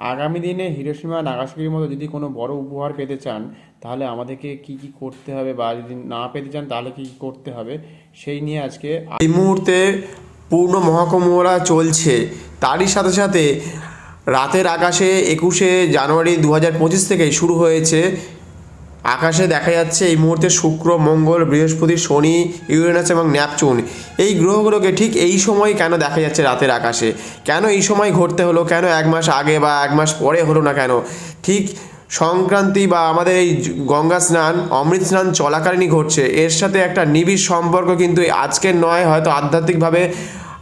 আগামী দিনে হিরোসীমা নাগাসাকির মতো যদি কোনো বড় উপহার পেতে চান, তাহলে আমাদেরকে কি কি করতে হবে বা যদি না পেতে চান, তাহলে কি করতে হবে, সেই নিয়ে আজকে এই মুহূর্তে পূর্ণ মহাকুম্ভরা চলছে। তারই সাথে সাথে রাতের আকাশে একুশে জানুয়ারি দু হাজার পঁচিশ থেকে শুরু হয়েছে আকাশে দেখা যাচ্ছে এই মুহূর্তে শুক্র, মঙ্গল, বৃহস্পতি, শনি, ইউরেনাস এবং ন্যাপচুন। এই গ্রহগুলোকে ঠিক এই সময় কেন দেখা যাচ্ছে রাতের আকাশে? কেন এই সময় ঘটতে হলো? কেন এক মাস আগে বা এক মাস পরে হলো না কেন? ঠিক সংক্রান্তি বা আমাদের এই গঙ্গা স্নান, অমৃত স্নান চলাকালীনই ঘটছে। এর সাথে একটা নিবিড় সম্পর্ক কিন্তু আজকের নয়, হয়তো আধ্যাত্মিকভাবে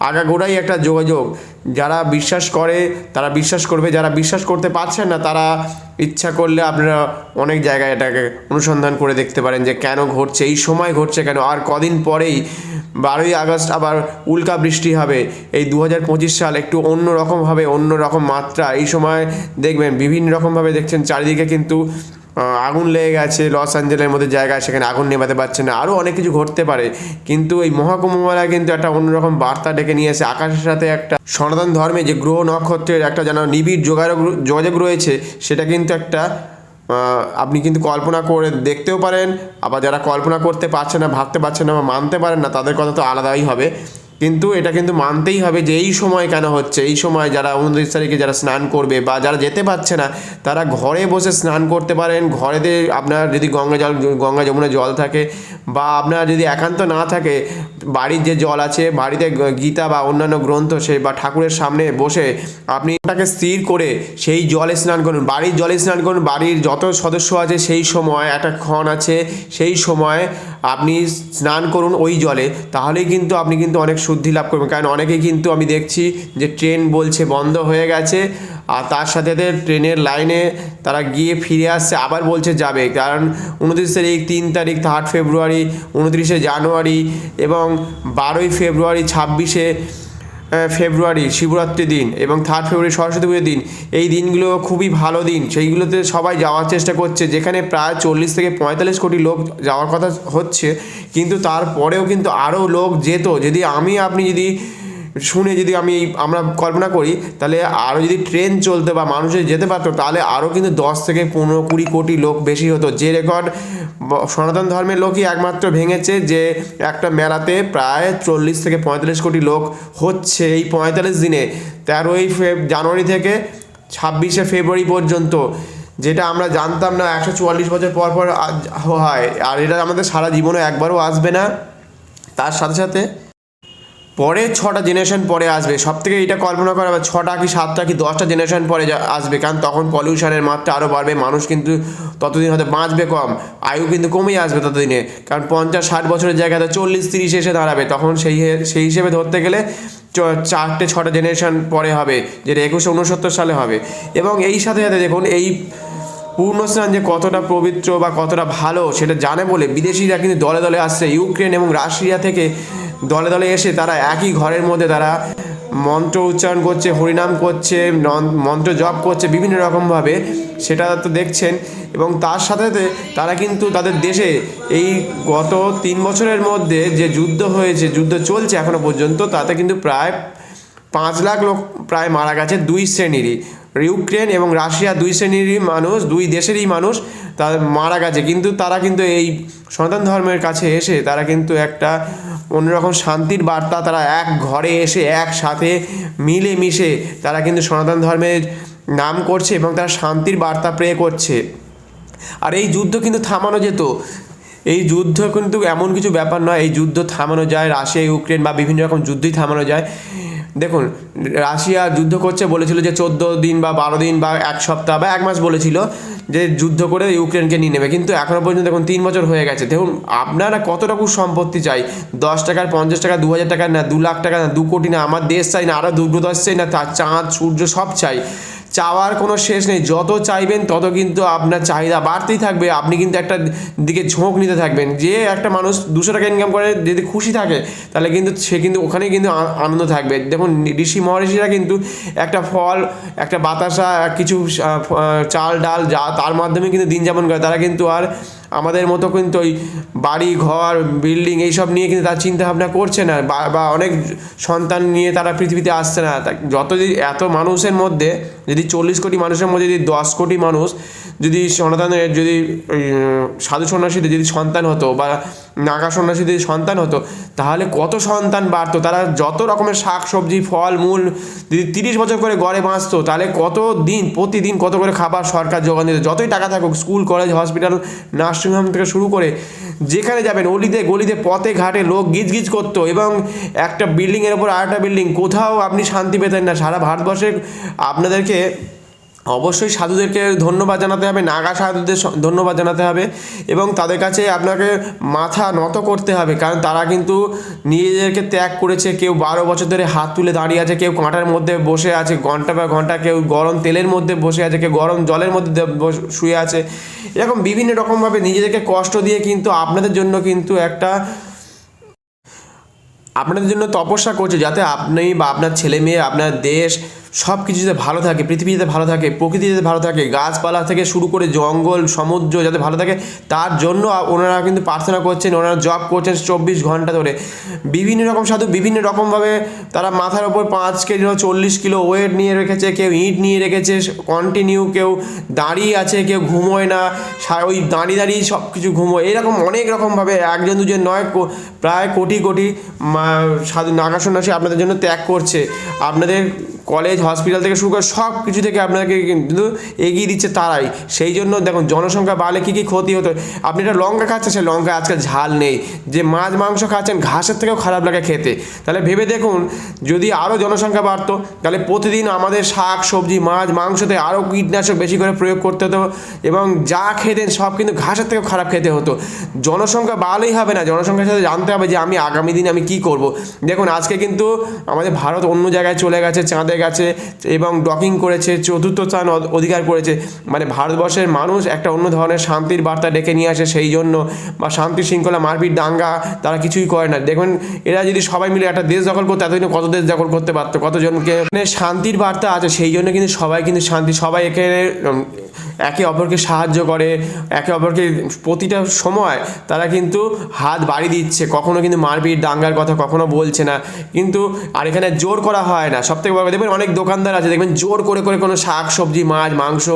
আগাগোড়াই একটা যোগাযোগ। যারা বিশ্বাস করে, তারা বিশ্বাস করবে। যারা বিশ্বাস করতে পারছেন না, তারা ইচ্ছা করলে আপনারা অনেক জায়গায় এটাকে অনুসন্ধান করে দেখতে পারেন যে কেন ঘটছে, এই সময় ঘটছে কেন, আর কদিন পরেই বারোই আগস্ট আবার উল্কা বৃষ্টি হবে। এই দু হাজার পঁচিশ সাল একটু অন্য রকম হবে, অন্য রকম মাত্রা। এই সময় দেখবেন, বিভিন্ন রকমভাবে দেখছেন, চারিদিকে কিন্তু আগুন লেগে গেছে, লস অ্যাঞ্জেলের মধ্যে জায়গায় সেখানে আগুন নেভাতে পারছে না। আরও অনেক কিছু ঘটতে পারে। কিন্তু এই মহাকুম্ভ মেলা কিন্তু একটা অন্যরকম বার্তা ডেকে নিয়ে এসে আকাশের সাথে একটা সনাতন ধর্মে যে গ্রহ নক্ষত্রের একটা যেন নিবিড় যোগাযোগ যোগাযোগ রয়েছে, সেটা কিন্তু একটা আপনি কিন্তু কল্পনা করে দেখতেও পারেন। আবার যারা কল্পনা করতে পারছে না, ভাবতে পারছে না বা মানতে পারেন না, তাদের কথা তো আলাদাই হবে। কিন্তু এটা কিন্তু মানতেই হবে যে এই সময় কেন হচ্ছে? এই সময় যারা উনত্রিশ তারিখে যারা স্নান করবে বা যারা যেতে পারছে না, তারা ঘরে বসে স্নান করতে পারেন। ঘরেতে আপনার যদি গঙ্গা জল গঙ্গা যমুনা জল থাকে বা আপনার যদি একান্ত না থাকে, বাড়ির যে জল আছে, বাড়িতে গীতা বা অন্যান্য গ্রন্থ সে বা ঠাকুরের সামনে বসে আপনি ওটাকে স্থির করে সেই জলে স্নান করুন। বাড়ির জলে স্নান করুন। বাড়ির যত সদস্য আছে সেই সময়, একটা ক্ষণ আছে, সেই সময় আপনি স্নান করুন ওই জলে, তাহলেই কিন্তু আপনি কিন্তু অনেক শুদ্ধি লাভ করবেন। কারণ অনেকেই কিন্তু আমি দেখছি যে ট্রেন বলছে বন্ধ হয়ে গেছে, আর তার সাথে ট্রেনের লাইনে তারা গিয়ে ফিরে আসছে, আবার বলছে যাবে। কারণ উনত্রিশ তারিখ তিন তারিখ থার্ড ফেব্রুয়ারি, উনত্রিশে জানুয়ারি এবং বারোই ফেব্রুয়ারি, ছাব্বিশে ফেব্রুয়ারি, শিবরাত্রি দিন এবং থার্ড ফেব্রুয়ারি সরস্বতী পুজোর দিন। এই দিনগুলো খুবই ভালো দিন। সেইগুলোতে সবাই যাওয়ার চেষ্টা করছে। যেখানে প্রায় চল্লিশ থেকে পঁয়তাল্লিশ কোটি লোক যাওয়ার কথা হচ্ছে, কিন্তু তারপরেও কিন্তু আরও লোক যেত। যদি আমি, আপনি যদি শুনে যদি আমি আমরা কল্পনা করি, তাহলে আরও যদি ট্রেন চলতো বা মানুষ যদি যেতে পারতো, তাহলে আরও কিন্তু দশ থেকে পনেরো কুড়ি কোটি লোক বেশি হতো। যে রেকর্ড সনাতন ধর্মের লোকই একমাত্র ভেঙেছে যে একটা মেলাতে প্রায় চল্লিশ থেকে পঁয়তাল্লিশ কোটি লোক হচ্ছে এই পঁয়তাল্লিশ দিনে। তেরোই ফে জানুয়ারি থেকে ছাব্বিশে ফেব্রুয়ারি পর্যন্ত, যেটা আমরা জানতাম না একশো চুয়াল্লিশ বছর পর পর হয়। আর এটা আমাদের সারা জীবনে একবারও আসবে না। তার সাথে সাথে পরে ছটা জেনারেশন পরে আসবে। সব থেকে এটা কল্পনা করা হবে ছটা কি সাতটা কি দশটা জেনারেশন পরে আসবে। কারণ তখন পলিউশনের মাত্রা আরও বাড়বে, মানুষ কিন্তু ততদিন হয়তো বাঁচবে কম, আয়ু কিন্তু কমেই আসবে ততদিনে। কারণ পঞ্চাশ, ষাট বছরের জায়গাতে চল্লিশ, তিরিশ এসে দাঁড়াবে। তখন সেই সেই হিসেবে ধরতে গেলে চারটে, ছটা জেনারেশন পরে হবে, যেটা একুশশো উনসত্তর সালে হবে। এবং এই সাথে সাথে দেখুন, এই পূর্ণ স্নান যে কতটা পবিত্র বা কতটা ভালো, সেটা জানে বলে বিদেশিরা কিন্তু দলে দলে আসছে। ইউক্রেন এবং রাশিয়া থেকে দলে দলে এসে তারা একই ঘরের মধ্যে তারা মন্ত্র উচ্চারণ করছে, হরিনাম করছে মন্ত্র জপ করছে বিভিন্ন রকমভাবে। সেটা তো দেখছেন। এবং তার সাথে সাথে তারা কিন্তু তাদের দেশে এই গত তিন বছরের মধ্যে যে যুদ্ধ হয়েছে, যুদ্ধ চলছে এখনও পর্যন্ত, তাতে কিন্তু প্রায় পাঁচ লাখ লোক প্রায় মারা গেছে দুই শ্রেণীরই। ইউক্রেন এবং রাশিয়া দুই শ্রেণীরই মানুষ, দুই দেশেরই মানুষ তাদের মারা গেছে। কিন্তু তারা কিন্তু এই সনাতন ধর্মের কাছে এসে তারা কিন্তু একটা অন্যরকম শান্তির বার্তা তারা এক ঘরে এসে একসাথে মিলে মিশে তারা কিন্তু সনাতন ধর্মের নাম করছে এবং তারা শান্তির বার্তা প্রে করছে। আর এই যুদ্ধ কিন্তু থামানো যেত। এই যুদ্ধ কিন্তু এমন কিছু ব্যাপার নয়, এই যুদ্ধ থামানো যায়, রাশিয়া, ইউক্রেন বা বিভিন্ন রকম যুদ্ধই থামানো যায়। দেখুন, রাশিয়া যুদ্ধ করছে, বলেছিল যে চোদ্দ দিন বা বারো দিন বা এক সপ্তাহ বা এক মাস বলেছিল যে যুদ্ধ করে ইউক্রেনকে নিয়ে নেবে। কিন্তু এখনও পর্যন্ত দেখুন, তিন বছর হয়ে গেছে। দেখুন, আপনারা কতটুকু সম্পত্তি চাই? দশ টাকার পঞ্চাশ টাকা, দু হাজার টাকা না, দু লাখ টাকা না, দু কোটি না, আমার দেশ চাই না আরও দুর্গদশ চাই না, তার চাঁদ, সূর্য সব চাই। চাওয়ার কোনো শেষ নেই। যত চাইবেন, তত কিন্তু আপনার চাহিদা বাড়তেই থাকবে। আপনি কিন্তু একটা দিকে ঝোঁক নিতে থাকবেন। যে একটা মানুষ দুশো টাকা ইনকাম করে, যদি খুশি থাকে, তাহলে কিন্তু সে কিন্তু ওখানেই কিন্তু আনন্দ থাকবে। দেখুন, ঋষি মহর্ষিরা কিন্তু একটা ফল, একটা বাতাসা, কিছু চাল, ডাল, যা, তার মাধ্যমে কিন্তু দিন যাপন করে। তারা কিন্তু আর আমাদের মতো কিন্তু ওই বাড়ি, ঘর বিল্ডিং এইসব নিয়ে কিন্তু তার চিন্তা ভাবনা করছে না। বা অনেক সন্তান নিয়ে তারা পৃথিবীতে আসছে না। যত যদি এত মানুষের মধ্যে যদি চল্লিশ কোটি মানুষের মধ্যে যদি দশ কোটি মানুষ যদি সনাতনের যদি সাধু সন্ন্যাসীদের যদি সন্তান হতো বা নাগা সন্ন্যাসীদের যদি সন্তান হতো, তাহলে কত সন্তান বাড়তো? তারা যত রকমের শাক, সবজি, ফল, মূল যদি তিরিশ বছর করে গড়ে বাঁচতো, তাহলে কত দিন প্রতিদিন কত করে খাবার সরকার যোগান দিত? যতই টাকা থাকুক, স্কুল, কলেজ, হসপিটাল, নার্সিংহোম থেকে শুরু করে যেখানে যাবেন, অলিতে গলিতে, পথে ঘাটে লোক গিজ গিজ করতো এবং একটা বিল্ডিংয়ের ওপর আরেকটা বিল্ডিং, কোথাও আপনি শান্তি পেতেন না। সারা ভারতবর্ষে আপনাদেরকে অবশ্যই সাধুদেরকে ধন্যবাদ জানাতে হবে, নাগা সাধুদের ধন্যবাদ জানাতে হবে এবং তাদের কাছে আপনাকে মাথা নত করতে হবে, কারণ তারা কিন্তু নিজেদেরকে ত্যাগ করেছে, কেউ বারো বছর ধরে হাত তুলে দাঁড়িয়ে আছে, কেউ কাঁটার মধ্যে বসে আছে, ঘণ্টা বা ঘণ্টা কেউ গরম তেলের মধ্যে বসে আছে, কেউ গরম জলের মধ্যে শুয়ে আছে, এরকম বিভিন্ন রকমভাবে নিজেদেরকে কষ্ট দিয়ে কিন্তু আপনাদের জন্য কিন্তু একটা আপনাদের জন্য তপস্যা করছে যাতে আপনি বা আপনার ছেলে মেয়ে, আপনার দেশ সব কিছু যাতে ভালো থাকে, পৃথিবী যাতে ভালো থাকে, প্রকৃতি যাতে ভালো থাকে, গাছপালা থেকে শুরু করে জঙ্গল, সমুদ্র যাতে ভালো থাকে, তার জন্য ওনারা কিন্তু প্রার্থনা করছেন, ওনারা জব করছেন চব্বিশ ঘণ্টা ধরে। বিভিন্ন রকম সাধু বিভিন্ন রকমভাবে তারা মাথার ওপর পাঁচ কেজি চল্লিশ কিলো ওয়েট নিয়ে রেখেছে, কেউ ইট নিয়ে রেখেছে কন্টিনিউ কেউ দাঁড়িয়ে আছে, কেউ ঘুমোয় না ওই দাঁড়িয়ে দাঁড়িয়ে সব কিছু ঘুমোয়। এরকম অনেক রকমভাবে একজন দুজন নয়, প্রায় কোটি কোটি মা- নাগা সন্ন্যাসী আপনাদের জন্য ত্যাগ করছে। আপনাদের কলেজ হসপিটাল থেকে শুরু করে সব কিছু থেকে আপনাকে কিন্তু এগিয়ে দিচ্ছে তারাই। সেই জন্য দেখুন, জনসংখ্যা বাড়লে কী কী ক্ষতি হতো আপনি একটা লঙ্কা খাচ্ছেন, সেই লঙ্কা আজকে ঝাল নেই। যে মাছ, মাংস খাচ্ছেন, ঘাসের থেকেও খারাপ লাগে খেতে। তাহলে ভেবে দেখুন, যদি আরও জনসংখ্যা বাড়তো, তাহলে প্রতিদিন আমাদের শাক, সবজি, মাছ, মাংসতে আরও কীটনাশক বেশি করে প্রয়োগ করতে হতো এবং যা খেতেন সব কিন্তু ঘাসের থেকেও খারাপ খেতে হতো। জনসংখ্যা বাড়লেই হবে না। জনসংখ্যার সাথে জানতে হবে যে আমি আগামী দিনে আমি কী করব। দেখুন, আজকে কিন্তু আমাদের ভারত অন্য জায়গায় চলে গেছে, চাঁদে গেছে এবং ডকিং করেছে, চতুর্থ স্থান অধিকার করেছে। মানে ভারতবর্ষের মানুষ একটা অন্য ধরনের শান্তির বার্তা ডেকে নিয়ে আসে সেই জন্য। বা শান্তি শৃঙ্খলা মারপিট দাঙ্গা তারা কিছুই করে না। দেখবেন এরা যদি সবাই মিলে একটা দেশ দখল করতে, এতদিনে কত দেশ দখল করতে পারতো, কতজনকে? মানে শান্তির বার্তা আছে, সেই জন্য কিন্তু সবাই কিন্তু শান্তি, সবাই এখানে একে অপরকে সাহায্য করে, একে অপরকে প্রতিটা সময় তারা কিন্তু হাত বাড়ি দিচ্ছে, কখনো কিন্তু মারপিট, দাঙ্গার কথা কখনো বলছে না। কিন্তু, আর এখানে জোর করা হয় না। সব থেকে বড় দেখবেন অনেক দোকানদার আছে, দেখবেন জোর করে করে কোনো শাক, সবজি, মাছ, মাংস,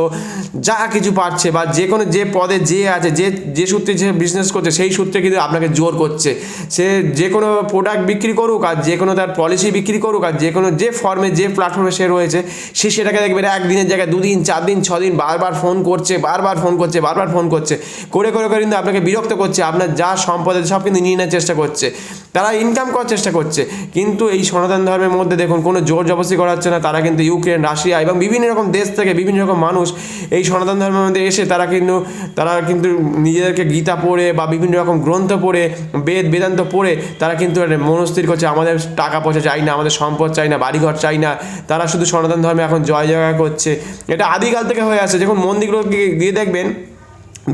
যা কিছু পাচ্ছে বা যে কোনো যে পদে যে আছে, যে যে সূত্রে যে বিজনেস করছে, সেই সূত্রে কিন্তু আপনাকে জোর করছে। সে যে কোনো প্রোডাক্ট বিক্রি করুক আর যে কোনো তার পলিসি বিক্রি করুক আর যে কোনো যে ফর্মে যে প্ল্যাটফর্মে সে রয়েছে, সে সেটাকে দেখবেন একদিনের জায়গায় দুদিন চার দিন ছ দিন বারবার ফোন করছে, বারবার ফোন করছে, বারবার ফোন করছে। করে করে করে কিন্তু আপনাকে বিরক্ত করছে, আপনার যা সম্পদ সব কিন্তু নিয়ে নেওয়ার চেষ্টা করছে। তারা ইনকাম করার চেষ্টা করছে। কিন্তু এই সনাতন ধর্মের মধ্যে দেখুন, কোনো জোর জবরদস্তি করা হচ্ছে না, তারা কিন্তু ইউক্রেন, রাশিয়া এবং বিভিন্ন রকম দেশ থেকে বিভিন্ন রকম মানুষ এই সনাতন ধর্মের মধ্যে এসে তারা কিন্তু তারা কিন্তু নিজেদেরকে গীতা পড়ে বা বিভিন্ন রকম গ্রন্থ পড়ে, বেদ, বেদান্ত পড়ে, তারা কিন্তু মনস্থির করছে, আমাদের টাকা পয়সা চাই না, আমাদের সম্পদ চাই না, বাড়িঘর চাই না। তারা শুধু সনাতন ধর্মে এখন জয় জয় করছে। এটা আদিকাল থেকে হয়ে আছে যখন মন্দিরগুলো গিয়ে- দিয়ে দেখবেন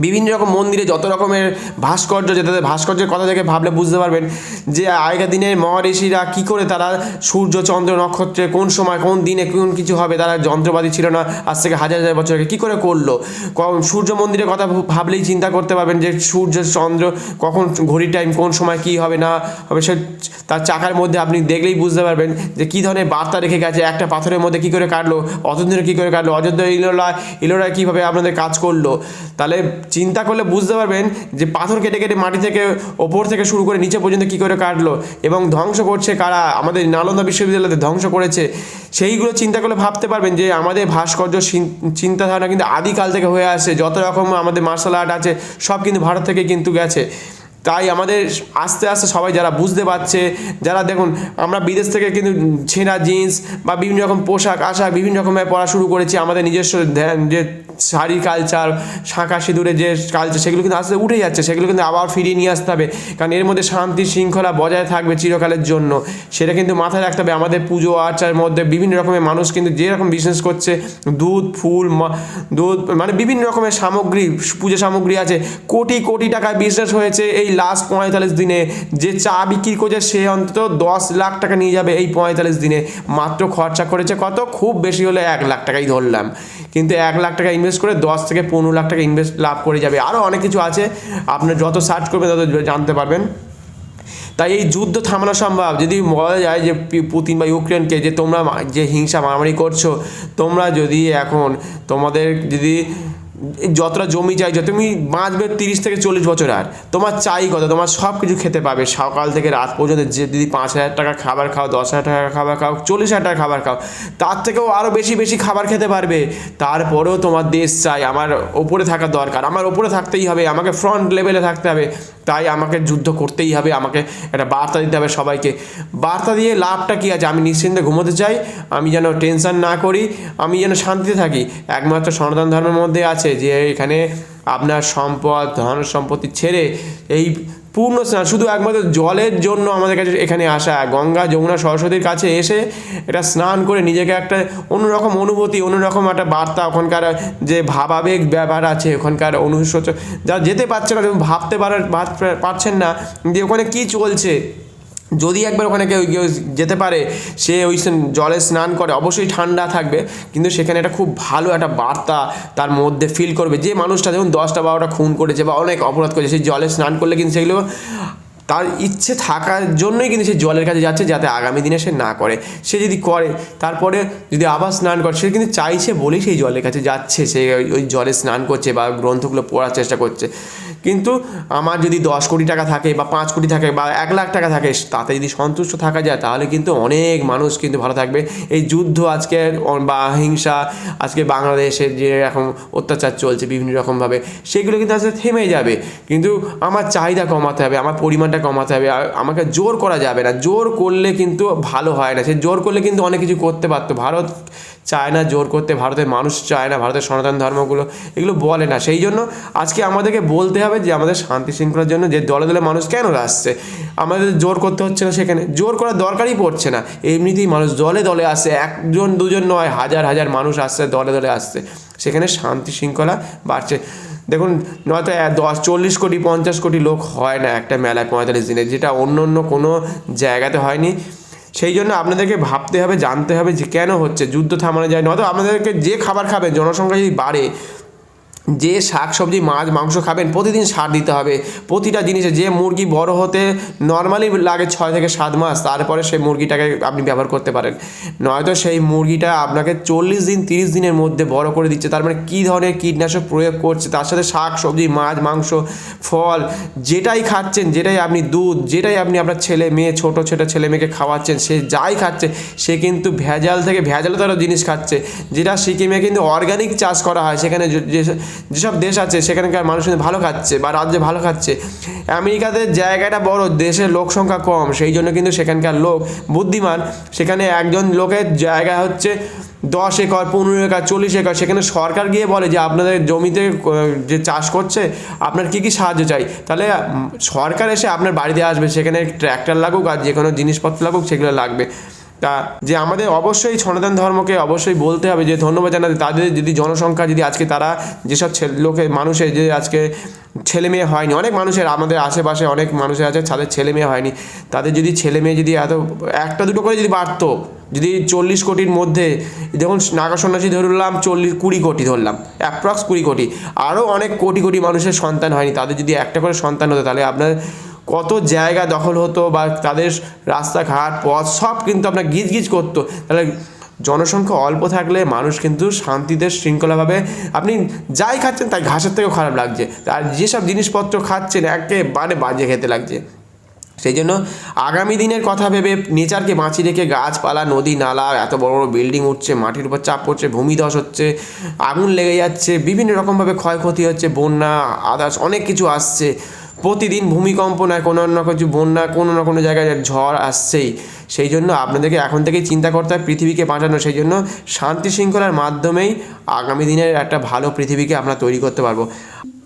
বিভিন্ন রকম মন্দিরে যত রকমের ভাস্কর্য যে তাদের ভাস্কর্যের কথা থেকে ভাবলে বুঝতে পারবেন যে আগেকার দিনের মহারিষিরা কী করে তারা সূর্য, চন্দ্র, নক্ষত্রে কোন সময়, কোন দিনে কোন কিছু হবে তারা যন্ত্রপাতি ছিল না, আজ থেকে হাজার হাজার বছর আগে কী করে করল? সূর্য মন্দিরের কথা ভাবলেই চিন্তা করতে পারবেন যে সূর্য, চন্দ্র কখন ঘড়ির টাইম কোন সময় কী হবে না হবে সে তার চাকার মধ্যে আপনি দেখলেই বুঝতে পারবেন যে কী ধরনের বার্তা রেখে গেছে, একটা পাথরের মধ্যে কী করে কাটলো, অযোধ্যা কী করে কাটলো, অযোধ্যা ইলোরা ইলোরা কীভাবে আপনাদের কাজ করল? তাহলে চিন্তা করলে বুঝতে পারবেন যে পাথর কেটে কেটে মাটি থেকে ওপর থেকে শুরু করে নিচে পর্যন্ত কী করে কাটলো এবং ধ্বংস করছে কারা? আমাদের নালন্দা বিশ্ববিদ্যালয়তে ধ্বংস করেছে। সেইগুলো চিন্তা করলে ভাবতে পারবেন যে আমাদের ভাস্কর্য চিন্তাধারণা চিন্তাধারা কিন্তু আদিকাল থেকে হয়ে আসে যত রকম আমাদের মার্শাল আর্ট আছে, সব কিন্তু ভারত থেকে কিন্তু গেছে। তাই আমাদের আস্তে আস্তে সবাই যারা বুঝতে পারছে, যারা দেখুন, আমরা বিদেশ থেকে কিন্তু ছেঁড়া জিন্স বা বিভিন্ন রকম পোশাক, আশাক, বিভিন্ন রকমের পড়া শুরু করেছি। আমাদের নিজস্ব ধ্যান, যে শাড়ি কালচার শাঁখা সিঁদুরে যে কালচার সেগুলো কিন্তু আস্তে উঠে যাচ্ছে। সেগুলো কিন্তু আবার ফিরিয়ে নিয়ে আসতে হবে। কারণ এর মধ্যে শান্তি শৃঙ্খলা বজায় থাকবে চিরকালের জন্য। সেটা কিন্তু মাথায় রাখতে হবে। আমাদের পুজো আর্চার মধ্যে বিভিন্ন রকমের মানুষ কিন্তু যেরকম বিজনেস করছে, দুধ, ফুল দুধ মানে বিভিন্ন রকমের সামগ্রী, পুজো সামগ্রী আছে। কোটি কোটি টাকায় বিজনেস হয়েছে। এই লাস্ট পঁয়তাল্লিশ দিনে যে চা বিক্রি করছে সে অন্তত দশ লাখ টাকা নিয়ে যাবে এই পঁয়তাল্লিশ দিনে। মাত্র খরচা করেছে কত? খুব বেশি হলে এক লাখ টাকাই ধরলাম। কিন্তু এক লাখ টাকা ইনভেস্ট করে দশ থেকে পনেরো লাখ টাকা ইনভেস্ট লাভ করে যাবে। আরও অনেক কিছু আছে। আপনার যত সার্চ করবেন তত জানতে পারবেন। তাই এই যুদ্ধ থামানো সম্ভব। যদি বলা যায় যে পুতিন বা ইউক্রেনকে যে তোমরা যে হিংসা মারামারি করছ, তোমরা যদি এখন তোমাদের যদি যতটা জমি চাইছো তুমি বাঁচবে তিরিশ থেকে চল্লিশ বছর আর। তোমার চাই কত? তোমার সব কিছু খেতে পাবে। সকাল থেকে রাত পর্যন্ত যে যদি পাঁচ হাজার টাকা খাবার খাও, দশ হাজার টাকা খাবার খাও, চল্লিশ হাজার টাকা খাবার খাও, তার থেকেও আরও বেশি বেশি খাবার খেতে পারবে। তারপরেও তোমার দেশ চাই। আমার ওপরে থাকা দরকার। আমার ওপরে থাকতেই হবে। আমাকে ফ্রন্ট লেভেলে থাকতে হবে। তাই আমাকে যুদ্ধ করতেই হবে। আমাকে একটা বার্তা দিতে হবে সবাইকে। বার্তা দিয়ে লাভটা কী আছে? আমি নিশ্চিন্তে ঘুমোতে চাই। আমি যেন টেনশন না করি। আমি যেন শান্তিতে থাকি। একমাত্র সনাতন ধর্মের মধ্যে আছে। যে এখানে আপনার সম্পদ, ধন সম্পত্তি ছেড়ে এই পূর্ণ স্নান, শুধু একমাত্র জলের জন্য আমাদের কাছে এখানে আসা, গঙ্গা, যমুনা, সরস্বতীর কাছে এসে এটা স্নান করে নিজেকে একটা অন্যরকম অনুভূতি, অন্যরকম একটা বার্তা ওখানকার যে ভাবাবেগ ব্যাপার আছে, ওখানকার অনুসূচ যা যেতে পারছে না ভাবতে পারার পারছেন না যে ওখানে কী চলছে। যদি একবার ওখানে কেউ কেউ যেতে পারে, সে ওই জলে স্নান করে, অবশ্যই ঠান্ডা থাকবে। কিন্তু সেখানে একটা খুব ভালো একটা বার্তা তার মধ্যে ফিল করবে। যে মানুষটা দেখুন দশটা বারোটা খুন করেছে বা অনেক অপরাধ করেছে সেই জলে স্নান করলে কিন্তু সেগুলো তার ইচ্ছে থাকার জন্যই কিন্তু সে জলের কাছে যাচ্ছে, যাতে আগামী দিনে সে না করে। সে যদি করে, তারপরে যদি আবার স্নান করে, সে কিন্তু চাইছে বলেই সেই জলের কাছে যাচ্ছে। সে ওই জলে স্নান করছে বা গ্রন্থগুলো পড়ার চেষ্টা করছে। কিন্তু আমার যদি দশ কোটি টাকা থাকে বা পাঁচ কোটি থাকে বা এক লাখ টাকা থাকে, তাতে যদি সন্তুষ্ট থাকা যায়, তাহলে কিন্তু অনেক মানুষ কিন্তু ভালো থাকবে। এই যুদ্ধ আজকে বা হিংসা, আজকে বাংলাদেশে যে এখন অত্যাচার চলছে বিভিন্ন রকমভাবে, সেগুলো কিন্তু আস্তে থেমে যাবে। কিন্তু আমার চাহিদা কমাতে হবে, আমার পরিমাণটা কমাতে হবে আমাকে জোর করা যাবে না। জোর করলে কিন্তু ভালো হয় না। সে জোর করলে কিন্তু অনেক কিছু করতে পারতো। ভারত চায় না জোর করতে ভারতের মানুষ চায় না ভারতের সনাতন ধর্মগুলো, এগুলো বলে না। সেই জন্য আজকে আমাদেরকে বলতে হবে যে আমাদের শান্তি শৃঙ্খলার জন্য যে দলে দলে মানুষ কেন আসছে? আমাদের জোর করতে হচ্ছে না সেখানে। জোর করার দরকারই পড়ছে না। এমনিতেই মানুষ দলে দলে আসছে, একজন, দুজন নয়, হাজার হাজার মানুষ আসছে, দলে দলে আসছে। সেখানে শান্তি শৃঙ্খলা বাড়ছে। দেখুন, নয়তো দশ, চল্লিশ কোটি, পঞ্চাশ কোটি লোক হয় না একটা মেলায় পঁয়তাল্লিশ দিনে, যেটা অন্য অন্য কোনো জায়গাতে হয়নি। সেই জন্য আপনাদেরকে ভাবতে হবে, জানতে হবে যে কেন হচ্ছে, যুদ্ধ থামানো যায় নয়তো আপনাদেরকে যে খাবার খাবে জনসংখ্যা যদি বাড়ে যে শাক সবজি মাছ, মাংস খাবেন, প্রতিদিন সার দিতে হবে। প্রতিটা জিনিসে যে মুরগি বড় হতে নর্মালি লাগে ছয় থেকে সাত মাস, তারপরে সেই মুরগিটাকে আপনি ব্যবহার করতে পারেন। নয়তো সেই মুরগিটা আপনাকে চল্লিশ দিন, তিরিশ দিনের মধ্যে বড় করে দিচ্ছে, তার মানে কী ধরনের কীটনাশক প্রয়োগ করছে, তার সাথে শাক সবজি মাছ, মাংস, ফল, যেটাই খাচ্ছেন, যেটাই আপনি দুধ, যেটাই আপনি আপনার ছেলে মেয়ে, ছোট ছোট ছেলে মেয়েকে খাওয়াচ্ছেন, সে যাই খাচ্ছে, সে কিন্তু ভেজাল থেকে ভেজালতর জিনিস খাচ্ছে। যেটা সিকিমে কিন্তু অর্গানিক চাষ করা হয়, সেখানে যে- যেসব দেশ আছে, সেখানকার মানুষ কিন্তু ভালো খাচ্ছে বা রাজ্যে ভালো খাচ্ছে। আমেরিকাতে জায়গাটা বড়, দেশের লোক সংখ্যা কম, সেই জন্য কিন্তু সেখানকার লোক বুদ্ধিমান। সেখানে একজন লোকের জায়গা হচ্ছে দশ একর, পনেরো একর, চল্লিশ একর। সেখানে সরকার গিয়ে বলে যে, আপনাদের জমিতে, যে চাষ করছে, আপনার কী কী সাহায্য চাই? তাহলে সরকার এসে আপনার বাড়িতে আসবে, সেখানে ট্র্যাক্টর লাগুক আর যে কোনো জিনিসপত্র লাগুক, সেগুলো লাগবে। তা যে আমাদের অবশ্যই সনাতন ধর্মকে অবশ্যই বলতে হবে, যে ধন্যবাদ জানাতে, তাদের যদি জনসংখ্যা যদি আজকে তারা যেসব ছেলে লোকে মানুষের যে আজকে ছেলে মেয়ে হয়নি, অনেক মানুষের আমাদের আশেপাশে অনেক মানুষের আছে, তাদের ছেলে মেয়ে হয়নি, তাদের যদি ছেলে মেয়ে যদি এত, একটা দুটো করে যদি বাড়তো, যদি চল্লিশ কোটির মধ্যে যেমন নাগা সন্ন্যাসী ধরলাম, চল্লিশ, কুড়ি কোটি ধরলাম, অ্যাপ্রক্স কুড়ি কোটি, আরও অনেক কোটি কোটি মানুষের সন্তান হয়নি, তাদের যদি একটা করে সন্তান হতো, তাহলে আপনার কত জায়গা দখল হতো বা তাদের রাস্তাঘাট, পথ সব কিন্তু আপনার গিজ গিজ করতো। তাহলে জনসংখ্যা অল্প থাকলে মানুষ কিন্তু শান্তিতে, শৃঙ্খলাভাবে আপনি যাই খাচ্ছেন তাই ঘাসের থেকেও খারাপ লাগছে। আর যেসব জিনিসপত্র খাচ্ছেন একেবারে বাজে খেতে লাগছে। সেই জন্য আগামী দিনের কথা ভেবে নেচারকে বাঁচিয়ে রেখে গাছপালা, নদী, নালা, এত বড় বড় বিল্ডিং উঠছে, মাটির উপর চাপ পড়ছে, ভূমিধস হচ্ছে, আগুন লেগে যাচ্ছে, বিভিন্ন রকমভাবে ক্ষয়ক্ষতি হচ্ছে, বন্যা, আদার্স অনেক কিছু আসছে। প্রতিদিন ভূমিকম্প না কোনো না কিছু বন্যা, কোনো না কোনো জায়গায় ঝড় আসছেই। সেই জন্য আপনাদেরকে এখন থেকেই চিন্তা করতে হয় পৃথিবীকে বাঁচানো। সেই জন্য শান্তি শৃঙ্খলার মাধ্যমেই আগামী দিনের একটা ভালো পৃথিবীকে আমরা তৈরি করতে পারব।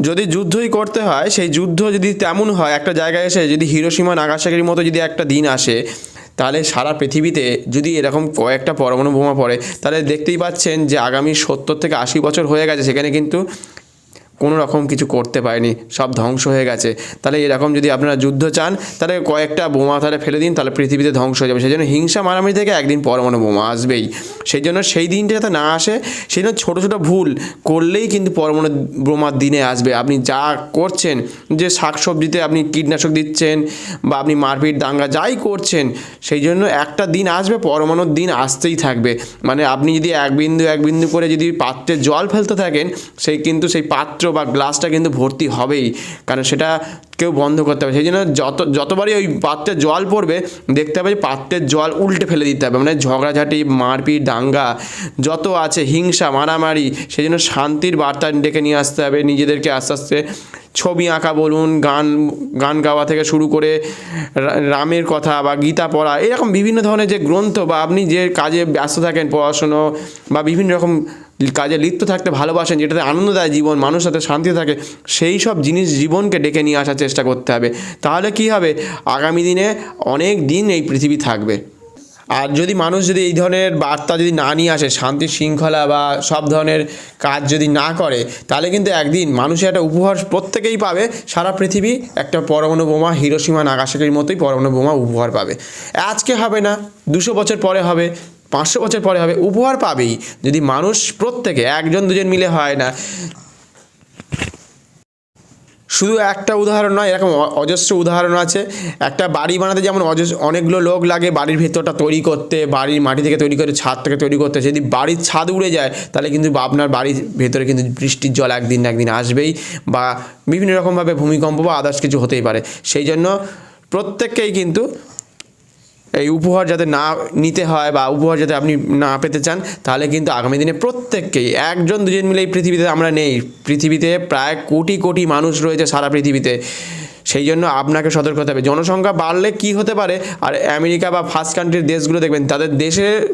যদি যুদ্ধই করতে হয়, সেই যুদ্ধ যদি তেমন হয়, একটা জায়গায় এসে যদি হিরোসীমা নাগাসাকির মতো যদি একটা দিন আসে, তাহলে সারা পৃথিবীতে যদি এরকম কয়েকটা পরমাণু বোমা পড়ে, তাহলে দেখতেই পাচ্ছেন যে আগামী সত্তর থেকে আশি বছর হয়ে গেছে। সেখানে কিন্তু কোনো রকম কিছু করতে পারেনি, সব ধ্বংস হয়ে গেছে। তাহলে এরকম যদি আপনারা যুদ্ধ চান, তাহলে কয়েকটা বোমা তাহলে ফেলে দিন, তাহলে পৃথিবীতে ধ্বংস হয়ে যাবে। সেই জন্য হিংসা মারামারি থেকে একদিন পরমাণু বোমা আসবেই। সেই জন্য সেই দিনটা যাতে না আসে সেই জন্য ছোটো ছোটো ভুল করলেই কিন্তু পরমাণু বোমার দিনে আসবে। আপনি যা করছেন, যে শাকসবজিতে আপনি কীটনাশক দিচ্ছেন বা আপনি মারপিট, দাঙ্গা যাই করছেন সেই জন্য একটা দিন আসবে, পরমাণুর দিন আসতেই থাকবে। মানে আপনি যদি এক বিন্দু এক বিন্দু করে যদি পাত্রে জল ফেলতে থাকেন, সেই কিন্তু সেই পাত্র বা গ্লাসটা কিন্তু ভর্তি হবেই, কারণ সেটা কেউ বন্ধ করতে হবে সেই জন্য যত, যতবারই ওই পাত্রে জল পড়বে, দেখতে হবে যে পাত্রের জল উল্টে ফেলে দিতে হবে। মানে ঝগড়াঝাটি, মারপিট, দাঙ্গা, যত আছে, হিংসা, মারামারি, সেই জন্য শান্তির বার্তা ডেকে নিয়ে আসতে হবে। নিজেদেরকে আস্তে আস্তে ছবি আঁকা বলুন, গান গান গাওয়া থেকে শুরু করে রামের কথা বা গীতা পড়া, এরকম বিভিন্ন ধরনের যে গ্রন্থ বা আপনি যে কাজে ব্যস্ত থাকেন পড়াশুনো বা বিভিন্ন রকম কাজে লিপ্ত থাকতে ভালোবাসেন, যেটাতে আনন্দ দেয় জীবন, মানুষ সাথে শান্তি থাকে, সেই সব জিনিস জীবনকে ডেকে নিয়ে আসার চেষ্টা করতে হবে। তাহলে কি হবে? আগামী দিনে অনেক দিন এই পৃথিবী থাকবে। আর যদি মানুষ যদি এই ধরনের বার্তা যদি না নিয়ে আসে, শান্তি শৃঙ্খলা বা সব ধরনের কাজ যদি না করে, তাহলে কিন্তু একদিন মানুষের একটা উপহার প্রত্যেকেই পাবে। সারা পৃথিবী একটা পরমাণু বোমা হিরোসীমা নাগাসাকির মতোই পরমাণু বোমা উপহার পাবে। আজকে হবে না, দুশো বছর পরে হবে। পাঁচশো বছর পরে হবে, উপহার পাবেই। যদি মানুষ প্রত্যেকে একজন দুজন মিলে হয় না। শুধু একটা উদাহরণ নয়, এরকম অজস্র উদাহরণ আছে। একটা বাড়ি বানাতে যেমন অজস্র অনেকগুলো লোক লাগে বাড়ির ভেতরটা তৈরি করতে, বাড়ির মাটি থেকে তৈরি করে, ছাদ থেকে তৈরি করতে। যদি বাড়ির ছাদ উড়ে যায়, তাহলে কিন্তু আপনার বাড়ির ভেতরে কিন্তু বৃষ্টির জল একদিন না একদিন আসবেই বা বিভিন্ন রকমভাবে ভূমিকম্প বা আদার্স কিছু হতেই পারে। সেই জন্য প্রত্যেককেই কিন্তু এই উপহার যাতে না নিতে হয় বা উপহার যাতে আপনি না পেতে চান, তাহলে কিন্তু আগামী দিনে প্রত্যেককেই, একজন দুজন মিলে এই পৃথিবীতে আমরা নেই। পৃথিবীতে প্রায় কোটি কোটি মানুষ রয়েছে সারা পৃথিবীতে। সেই জন্য আপনাকে সতর্ক হতে হবে। জনসংখ্যা বাড়লে কি হতে পারে? আর আমেরিকা বা ফার্স্ট কান্ট্রির দেশগুলো দেখবেন, তাদের দেশে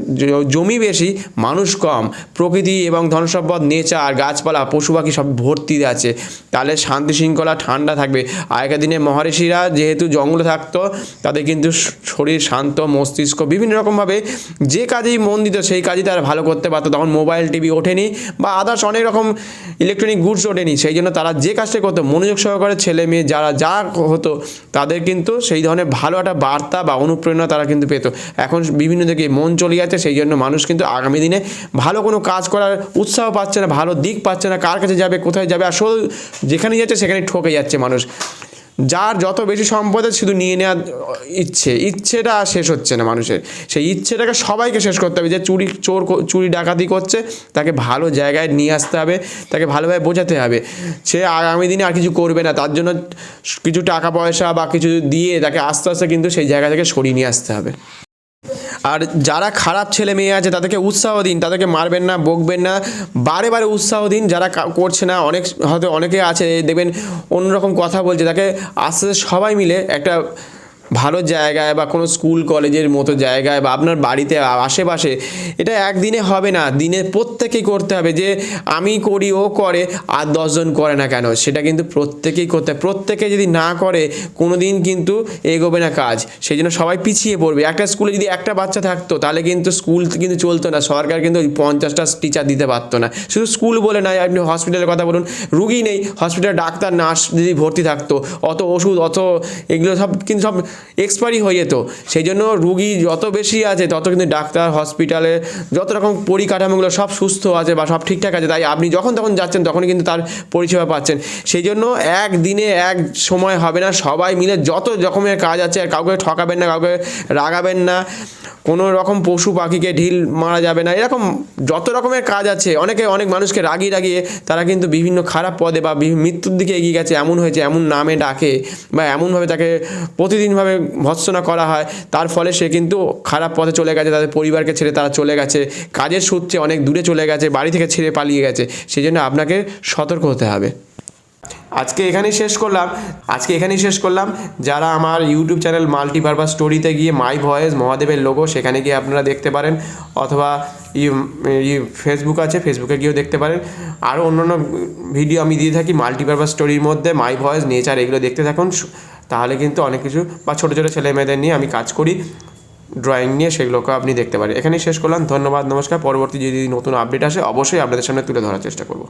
জমি বেশি, মানুষ কম। প্রকৃতি এবং ধনসম্পদ নেচার গাছপালা, পশু পাখি সব ভর্তি আছে। তাহলে শান্তি শৃঙ্খলা ঠান্ডা থাকবে। আগেকার দিনে মহারিষিরা যেহেতু জঙ্গলে থাকতো, তাদের কিন্তু শরীর শান্ত, মস্তিষ্ক বিভিন্ন রকমভাবে যে কাজেই মন দিত, সেই কাজই তারা ভালো করতে পারতো। তখন মোবাইল, টিভি ওঠেনি বা আদার্স অনেক রকম ইলেকট্রনিক গুডস ওঠেনি। সেই জন্য তারা যে কাজটা করতো, মনোযোগ সহকারে ছেলে মেয়ে যারা যা হতো, তাদের কিন্তু সেই ধরনের ভালো একটা বার্তা বা অনুপ্রেরণা তারা কিন্তু পেত। এখন বিভিন্ন দিকে মন চলে যাচ্ছে, সেই জন্য মানুষ কিন্তু আগামী দিনে ভালো কোনো কাজ করার উৎসাহ পাচ্ছে না, ভালো দিক পাচ্ছে না, কার কাছে যাবে, কোথায় যাবে আর যেখানে যাচ্ছে সেখানে ঠকে যাচ্ছে মানুষ। যার যত বেশি সম্পদ আছে শুধু নিয়ে নেওয়ার ইচ্ছে, ইচ্ছেটা শেষ হচ্ছে না মানুষের। সেই ইচ্ছেটাকে সবাইকে শেষ করতে হবে যে চুরি, চোর চুরি ডাকাতি করছে, তাকে ভালো জায়গায় নিয়ে আসতে হবে, তাকে ভালোভাবে বোঝাতে হবে। সে আগামী দিনে আর কিছু করবে না, তার জন্য কিছু টাকা পয়সা বা কিছু দিয়ে তাকে আস্তে আস্তে কিন্তু সেই জায়গা থেকে সরিয়ে নিয়ে আসতে হবে। আর যারা খারাপ ছেলে মেয়ে আছে, তাদেরকে উৎসাহ দিন, তাদেরকে মারবেন না, বকবেন না। বারে বারে উৎসাহ দিন, যারা করছে না, অনেক, হয়তো অনেকে আছে, দেখবেন অন্যরকম কথা বলছে, তাকে আস্তে আস্তে সবাই মিলে একটা ভালো জায়গায় বা কোনো স্কুল, কলেজের মতো জায়গায় বা আপনার বাড়িতে আশেপাশে, এটা একদিনে হবে না। দিনে প্রত্যেকেই করতে হবে যে, আমি করি, ও করে, আর দশজন করে না কেন? সেটা কিন্তু প্রত্যেকেই করতে প্রত্যেকে যদি না করে কোনো দিন কিন্তু এগোবে না কাজ। সেই জন্য সবাই পিছিয়ে পড়বে। একটা স্কুলে যদি একটা বাচ্চা থাকতো, তাহলে কিন্তু স্কুল কিন্তু চলতো না। সরকার কিন্তু ওই পঞ্চাশটা টিচার দিতে পারতো না। শুধু স্কুল বলে নয়, আপনি হসপিটালের কথা বলুন, রুগী নেই, হসপিটালে ডাক্তার, নার্স যদি ভর্তি থাকতো, অত ওষুধ, অত এগুলো সব কিন্তু সব এক্সপায়ারি হয়ে যেত। সেই জন্য রুগী যত বেশি আছে, তত কিন্তু ডাক্তার হসপিটালে যত রকম পরিকাঠামোগুলো সব সুস্থ আছে বা সব ঠিকঠাক আছে, তাই আপনি যখন তখন যাচ্ছেন, তখনই কিন্তু তার পরিষেবা পাচ্ছেন। সেই জন্য একদিনে এক সময় হবে না, সবাই মিলে যত রকমের কাজ আছে, আর কাউকে ঠকাবেন না, কাউকে রাগাবেন না, কোনো রকম পশু পাখিকে ঢিল মারা যাবে না, এরকম যত রকমের কাজ আছে, অনেকে অনেক মানুষকে রাগিয়ে রাগিয়ে তারা কিন্তু বিভিন্ন খারাপ পদে বা মৃত্যুর দিকে এগিয়ে গেছে, এমন হয়েছে, এমন নামে ডাকে বা এমনভাবে তাকে প্রতিদিনভাবে ভৎসনা করা হয়। তার ফলে সে কিন্তু খারাপ পথে চলে গেছে, তাদের পরিবারকে ছেড়ে তারা চলে গেছে। কাজের সূত্রে অনেক দূরে চলে গেছে, বাড়ি থেকে ছেড়ে পালিয়ে গেছে। সেই জন্য আপনাকে সতর্ক হতে হবে। আজকে এখানেই শেষ করলাম। আজকে এখানেই শেষ করলাম। যারা আমার ইউটিউব চ্যানেল মাল্টিপারপাস স্টোরিতে গিয়ে মাই ভয়েস মহাদেবের লোগো সেখানে গিয়ে আপনারা দেখতে পারেন। অথবা ফেসবুক আছে ফেসবুকে গিয়েও দেখতে পারেন। আরও অন্যান্য ভিডিও আমি দিয়ে থাকি মাল্টিপারপাস স্টোরির মধ্যে। মাই ভয়েস নেচার এগুলো দেখতে থাকুন। তাহলে কিন্তু অনেক কিছু, বা ছোটো ছোটো ছেলে মেয়েদের নিয়ে আমি কাজ করি ড্রয়িং নিয়ে সেগুলোকে আপনি দেখতে পারেন। এখানেই শেষ করলাম, ধন্যবাদ, নমস্কার, পরবর্তী যদি নতুন আপডেট আসে, অবশ্যই আপনাদের সামনে তুলে ধরার চেষ্টা করব।